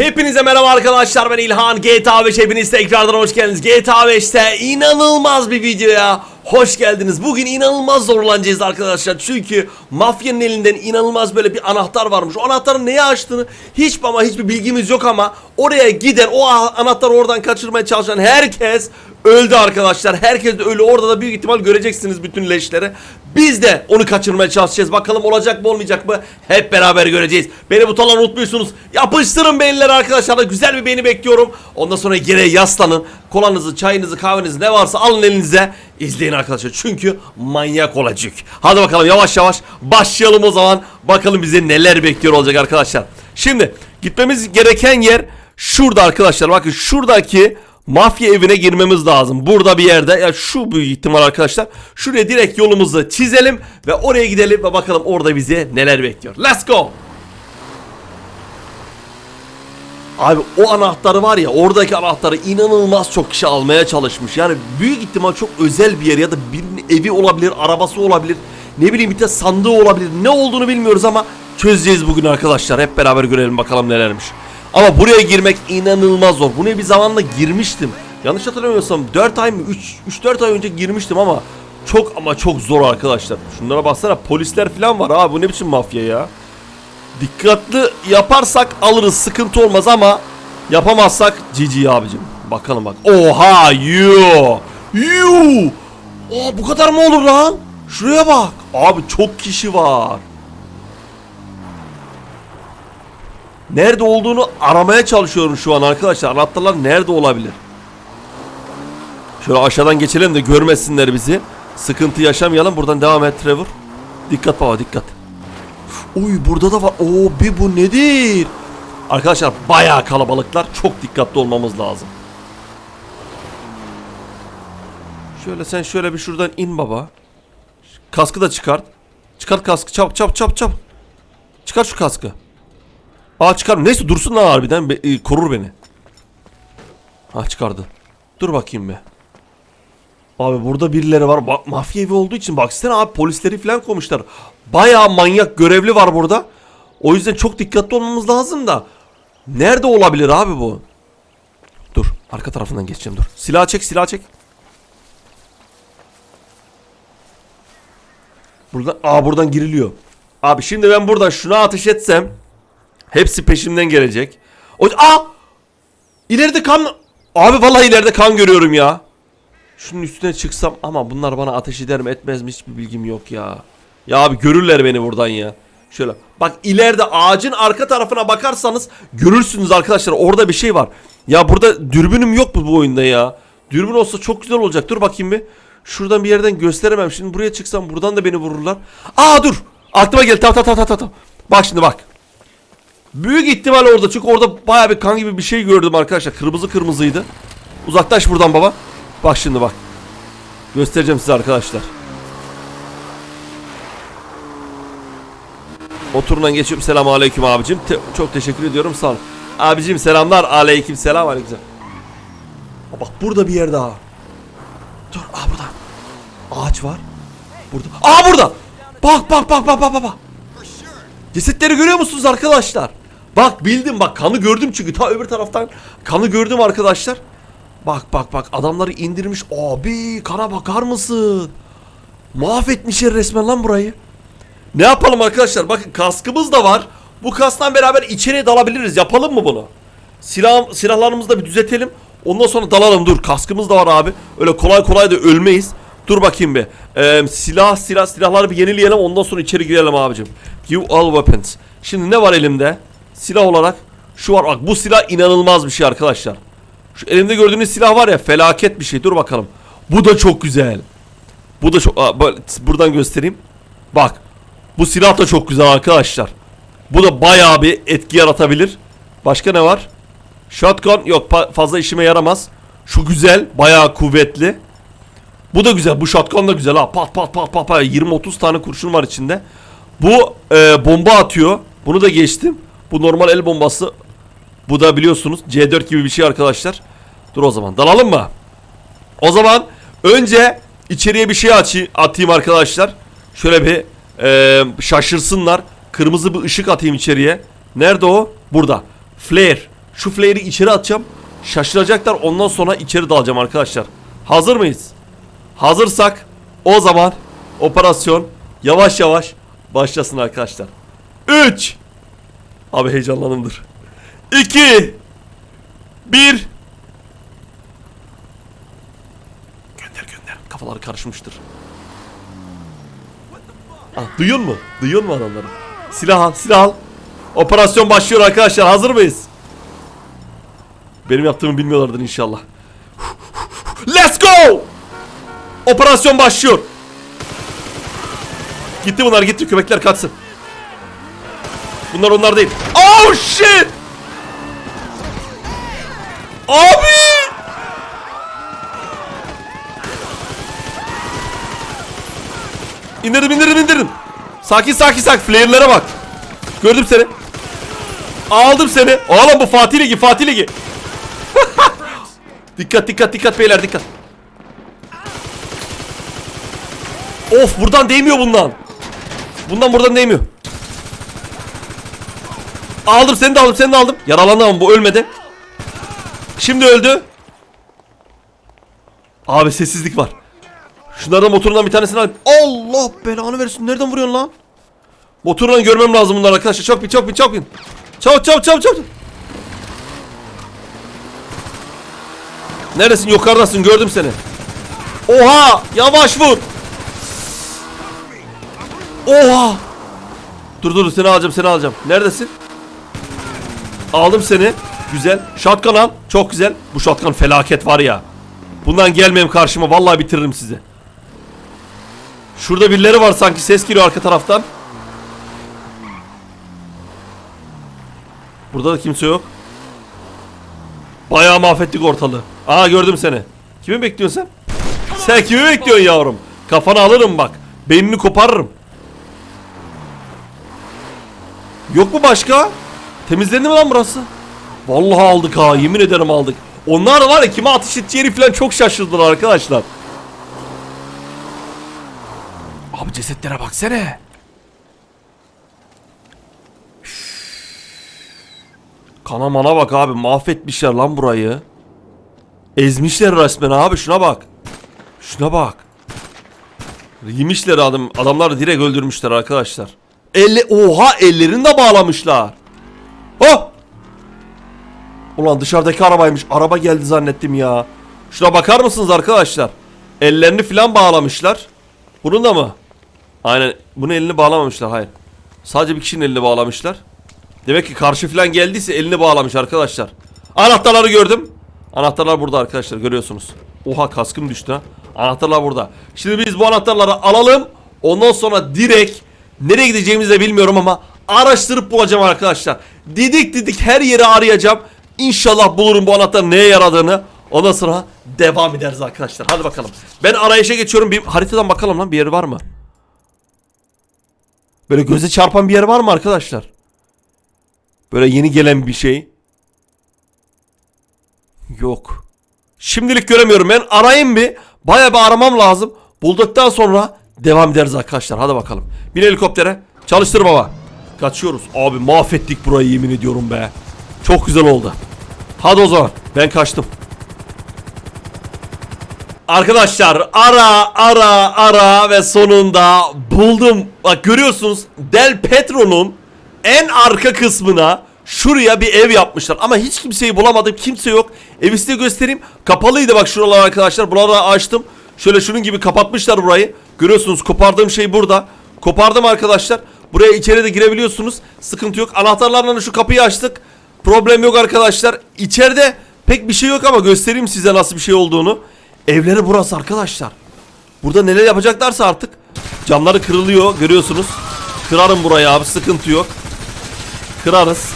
Hepinize merhaba arkadaşlar ben İlhan. GTA 5 hepiniz tekrardan hoş geldiniz. GTA 5'te inanılmaz bir videoya hoş geldiniz Bugün inanılmaz zorlanacağız arkadaşlar çünkü mafyanın elinden inanılmaz böyle bir anahtar varmış O anahtarın neye açtığını hiç ama hiçbir bilgimiz yok ama Oraya giden o anahtarı oradan kaçırmaya çalışan herkes öldü arkadaşlar Herkes de ölü orada da büyük ihtimal göreceksiniz bütün leşleri biz de onu kaçırmaya çalışacağız. Bakalım olacak mı olmayacak mı? Hep beraber göreceğiz. Beni butonlara unutmuyorsunuz. Yapıştırın beğenileri arkadaşlar. Güzel bir beğeni bekliyorum. Ondan sonra yere yaslanın. Kolanızı, çayınızı, kahvenizi ne varsa alın elinize. İzleyin arkadaşlar. Çünkü manyak olacak. Hadi bakalım yavaş yavaş başlayalım o zaman. Bakalım bize neler bekliyor olacak arkadaşlar. Şimdi gitmemiz gereken yer şurada arkadaşlar. Bakın şuradaki mafya evine girmemiz lazım. Burada bir yerde ya şu büyük ihtimal arkadaşlar. Şuraya direkt yolumuzu çizelim ve oraya gidelim ve bakalım orada bizi neler bekliyor. Let's go. Abi o anahtarı var ya oradaki anahtarı inanılmaz çok kişi almaya çalışmış. Yani büyük ihtimal çok özel bir yer ya da birinin evi olabilir, arabası olabilir. Ne bileyim bir de sandığı olabilir. Ne olduğunu bilmiyoruz ama çözeceğiz bugün arkadaşlar. Hep beraber görelim bakalım nelermiş. Ama buraya girmek inanılmaz zor. Buraya bir zamanla girmiştim. Yanlış hatırlamıyorsam 4 ay mı 3 3-4 ay önce girmiştim ama çok ama çok zor arkadaşlar. Şunlara baksana polisler falan var abi bu ne biçim mafya ya. Dikkatli yaparsak alırız sıkıntı olmaz ama yapamazsak GG abicim. Bakalım bak. Oha yo. Yo. Aa bu kadar mı olur lan? Şuraya bak. Abi çok kişi var. Nerede olduğunu aramaya çalışıyorum şu an arkadaşlar. Anahtarlar nerede olabilir? Şöyle aşağıdan geçelim de görmesinler bizi. Sıkıntı yaşamayalım. Buradan devam et Trevor. Dikkat baba dikkat. Uy burada da var. Oo bir bu nedir? Arkadaşlar bayağı kalabalıklar. Çok dikkatli olmamız lazım. Şöyle sen şöyle bir şuradan in baba. Kaskı da çıkart. Çıkart kaskı çap çap çap çap. Çıkar şu kaskı. Aa çıkar. Neyse dursun lan harbiden be- e, korur beni. Ha çıkardı. Dur bakayım be. Abi burada birileri var. Bak mafya evi olduğu için baksana abi polisleri falan koymuşlar. Bayağı manyak görevli var burada. O yüzden çok dikkatli olmamız lazım da. Nerede olabilir abi bu? Dur arka tarafından geçeceğim dur. Silah çek silah çek. Buradan aa buradan giriliyor. Abi şimdi ben buradan şuna ateş etsem hepsi peşimden gelecek. O aa! İleride kan Abi vallahi ileride kan görüyorum ya. Şunun üstüne çıksam ama bunlar bana ateş eder mi etmez mi hiçbir bilgim yok ya. Ya abi görürler beni buradan ya. Şöyle bak ileride ağacın arka tarafına bakarsanız görürsünüz arkadaşlar orada bir şey var. Ya burada dürbünüm yok mu bu oyunda ya? Dürbün olsa çok güzel olacak. Dur bakayım bir. Şuradan bir yerden gösteremem. Şimdi buraya çıksam buradan da beni vururlar. Aa dur. Aklıma geldi. Tamam tamam tamam tamam. Bak şimdi bak. Büyük ihtimal orada çünkü orada baya bir kan gibi bir şey gördüm arkadaşlar. Kırmızı kırmızıydı. Uzaklaş buradan baba. Bak şimdi bak. Göstereceğim size arkadaşlar. Oturundan geçiyorum. Selamun aleyküm abicim. Te- çok teşekkür ediyorum. Sağ ol. Abicim selamlar. Aleyküm selam. Aleyküm. Aa, Bak burada bir yer daha. Dur. Aa burada. Ağaç var. Burada. Aa burada. Bak bak bak bak bak bak. Cesetleri görüyor musunuz arkadaşlar? Bak bildim bak kanı gördüm çünkü ta öbür taraftan kanı gördüm arkadaşlar. Bak bak bak adamları indirmiş. Abi kana bakar mısın? Mahvetmişler resmen lan burayı. Ne yapalım arkadaşlar? Bakın kaskımız da var. Bu kasktan beraber içeriye dalabiliriz. Yapalım mı bunu? Silah, silahlarımızı da bir düzeltelim. Ondan sonra dalalım. Dur kaskımız da var abi. Öyle kolay kolay da ölmeyiz. Dur bakayım bir. Ee, silah silah silahları bir yenileyelim. Ondan sonra içeri girelim abicim. Give all weapons. Şimdi ne var elimde? Silah olarak şu var. Bak bu silah inanılmaz bir şey arkadaşlar. Şu elimde gördüğünüz silah var ya felaket bir şey. Dur bakalım. Bu da çok güzel. Bu da çok... Aa, buradan göstereyim. Bak. Bu silah da çok güzel arkadaşlar. Bu da bayağı bir etki yaratabilir. Başka ne var? Shotgun yok fazla işime yaramaz. Şu güzel, bayağı kuvvetli. Bu da güzel. Bu shotgun da güzel ha. Pat pat pat pat pat. 20-30 tane kurşun var içinde. Bu e, bomba atıyor. Bunu da geçtim. Bu normal el bombası. Bu da biliyorsunuz C4 gibi bir şey arkadaşlar. Dur o zaman. Dalalım mı? O zaman önce içeriye bir şey atayım arkadaşlar. Şöyle bir e, şaşırsınlar. Kırmızı bir ışık atayım içeriye. Nerede o? Burada. Flare. Şu flare'i içeri atacağım. Şaşıracaklar ondan sonra içeri dalacağım arkadaşlar. Hazır mıyız? Hazırsak o zaman operasyon yavaş yavaş başlasın arkadaşlar. 3 Abi heyecanlanımdır. 2 1 Gönder gönder. Kafaları karışmıştır. Ah, duyuyor mu? Duyuyor mu adamları? Silah al, silah al. Operasyon başlıyor arkadaşlar. Hazır mıyız? Benim yaptığımı bilmiyorlardır inşallah. Let's go! Operasyon başlıyor. Gitti bunlar gitti. Köpekler kaçsın. Bunlar onlar değil. Oh shit! Abi! İndirin indirin indirin. Sakin sakin sakin. Flare'lere bak. Gördüm seni. Aldım seni. Oğlum bu Fatih Ligi Fatih Ligi. dikkat dikkat dikkat beyler dikkat. Of buradan değmiyor bundan. Bundan buradan değmiyor. Aldım seni de aldım seni de aldım. Yaralandı ama bu ölmedi. Şimdi öldü. Abi sessizlik var. Şunlardan motorundan bir tanesini alayım. Allah belanı versin. Nereden vuruyorsun lan? Motorundan görmem lazım bunlar arkadaşlar. Çok bin çok bin çok bin. Çabuk çabuk çabuk çabuk. Neredesin? Yukarıdasın. Gördüm seni. Oha! Yavaş vur. Oha! Dur dur seni alacağım seni alacağım. Neredesin? Aldım seni. Güzel. Shotgun al. Çok güzel. Bu shotgun felaket var ya. Bundan gelmeyeyim karşıma. Vallahi bitiririm sizi. Şurada birileri var sanki. Ses geliyor arka taraftan. Burada da kimse yok. Bayağı mahvettik ortalığı. Aa gördüm seni. Kimi bekliyorsun sen? Sen kimi bekliyorsun yavrum? Kafanı alırım bak. Beynini koparırım. Yok mu başka? Temizlendi mi lan burası? Vallahi aldık ha yemin ederim aldık. Onlar var ya kime ateş edeceğini falan çok şaşırdılar arkadaşlar. Abi cesetlere baksana. Kana mana bak abi mahvetmişler lan burayı. Ezmişler resmen abi şuna bak. Şuna bak. Yemişler adam adamlar direkt öldürmüşler arkadaşlar. Elle oha ellerini de bağlamışlar. Oh! Ulan dışarıdaki arabaymış. Araba geldi zannettim ya. Şuna bakar mısınız arkadaşlar? Ellerini filan bağlamışlar. Bunun da mı? Aynen. Bunun elini bağlamamışlar. Hayır. Sadece bir kişinin elini bağlamışlar. Demek ki karşı filan geldiyse elini bağlamış arkadaşlar. Anahtarları gördüm. Anahtarlar burada arkadaşlar görüyorsunuz. Oha kaskım düştü ha. Anahtarlar burada. Şimdi biz bu anahtarları alalım. Ondan sonra direkt nereye gideceğimizi de bilmiyorum ama araştırıp bulacağım arkadaşlar. Didik didik her yeri arayacağım. İnşallah bulurum bu anahtarın neye yaradığını. Ondan sonra devam ederiz arkadaşlar. Hadi bakalım. Ben arayışa geçiyorum. Bir haritadan bakalım lan bir yeri var mı? Böyle göze çarpan bir yer var mı arkadaşlar? Böyle yeni gelen bir şey. Yok. Şimdilik göremiyorum. Ben arayayım bir. Bayağı bir aramam lazım. Bulduktan sonra devam ederiz arkadaşlar. Hadi bakalım. Bin helikoptere. Çalıştır baba. Kaçıyoruz. Abi mahvettik burayı yemin ediyorum be. Çok güzel oldu. Hadi o zaman. Ben kaçtım. Arkadaşlar ara ara ara ve sonunda buldum. Bak görüyorsunuz Del Petro'nun en arka kısmına şuraya bir ev yapmışlar. Ama hiç kimseyi bulamadım. Kimse yok. Evi size göstereyim. Kapalıydı bak şuralar arkadaşlar. Buraları açtım. Şöyle şunun gibi kapatmışlar burayı. Görüyorsunuz kopardığım şey burada. Kopardım arkadaşlar. Buraya içeri de girebiliyorsunuz. Sıkıntı yok. Anahtarlarla şu kapıyı açtık. Problem yok arkadaşlar. İçeride pek bir şey yok ama göstereyim size nasıl bir şey olduğunu. Evleri burası arkadaşlar. Burada neler yapacaklarsa artık. Camları kırılıyor görüyorsunuz. Kırarım burayı abi sıkıntı yok. Kırarız.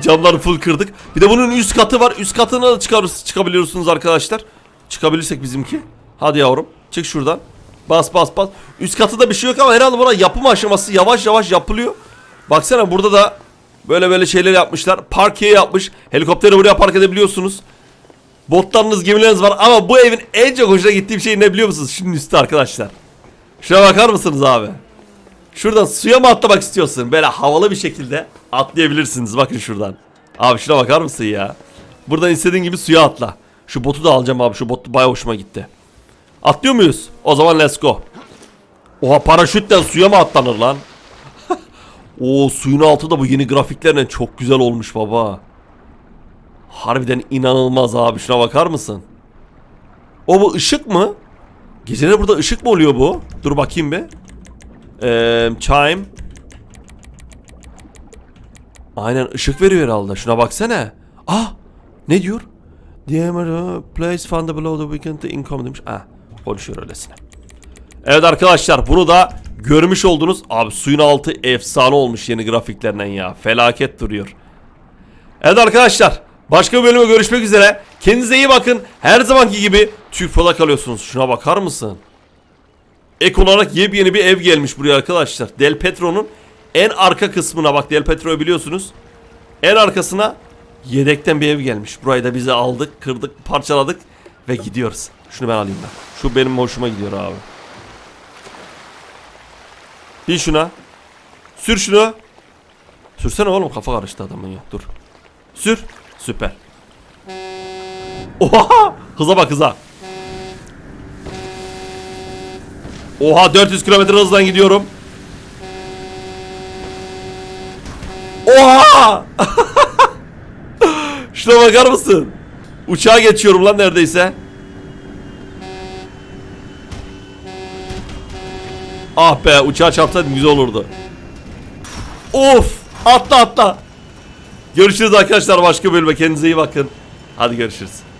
Camları full kırdık. Bir de bunun üst katı var. Üst katına da çıkarız, çıkabiliyorsunuz arkadaşlar. Çıkabilirsek bizimki. Hadi yavrum. Çık şuradan. Bas bas bas. Üst katıda bir şey yok ama herhalde buna yapım aşaması yavaş yavaş yapılıyor. Baksana burada da böyle böyle şeyler yapmışlar. Parkiye yapmış. Helikopteri buraya park edebiliyorsunuz. Botlarınız, gemileriniz var ama bu evin en çok hoşuna gittiğim şey ne biliyor musunuz? Şunun üstü arkadaşlar. Şuna bakar mısınız abi? Şuradan suya mı atlamak istiyorsun? Böyle havalı bir şekilde atlayabilirsiniz. Bakın şuradan. Abi şuna bakar mısın ya? Buradan istediğin gibi suya atla. Şu botu da alacağım abi. Şu bot baya hoşuma gitti. Atlıyor muyuz? O zaman let's go. Oha paraşütten suya mı atlanır lan? O suyun altı da bu yeni grafiklerle çok güzel olmuş baba. Harbiden inanılmaz abi. Şuna bakar mısın? O bu ışık mı? Geceleri burada ışık mı oluyor bu? Dur bakayım bir. Ee, chime. Aynen ışık veriyor herhalde. Şuna baksana. Ah! Ne diyor? Diameter place found below the weekend income demiş. Ah, konuşuyor öylesine. Evet arkadaşlar bunu da görmüş oldunuz. Abi suyun altı efsane olmuş yeni grafiklerinden ya. Felaket duruyor. Evet arkadaşlar başka bir bölüme görüşmek üzere. Kendinize iyi bakın. Her zamanki gibi Türk kalıyorsunuz. Şuna bakar mısın? Ek olarak yepyeni bir ev gelmiş buraya arkadaşlar. Del Petro'nun en arka kısmına bak Del Petro'yu biliyorsunuz. En arkasına yedekten bir ev gelmiş. Burayı da bize aldık, kırdık, parçaladık ve gidiyoruz. Şunu ben alayım ben. Şu benim hoşuma gidiyor abi. Bin şuna. Sür şunu. Sürsene oğlum kafa karıştı adamın ya. Dur. Sür. Süper. Oha! Hıza bak hıza. Oha 400 kilometre hızdan gidiyorum. Oha! Şuna bakar mısın? Uçağa geçiyorum lan neredeyse. Ah be uçağa çarpsaydım güzel olurdu. Of! Atla atla. Görüşürüz arkadaşlar başka bölüme. Kendinize iyi bakın. Hadi görüşürüz.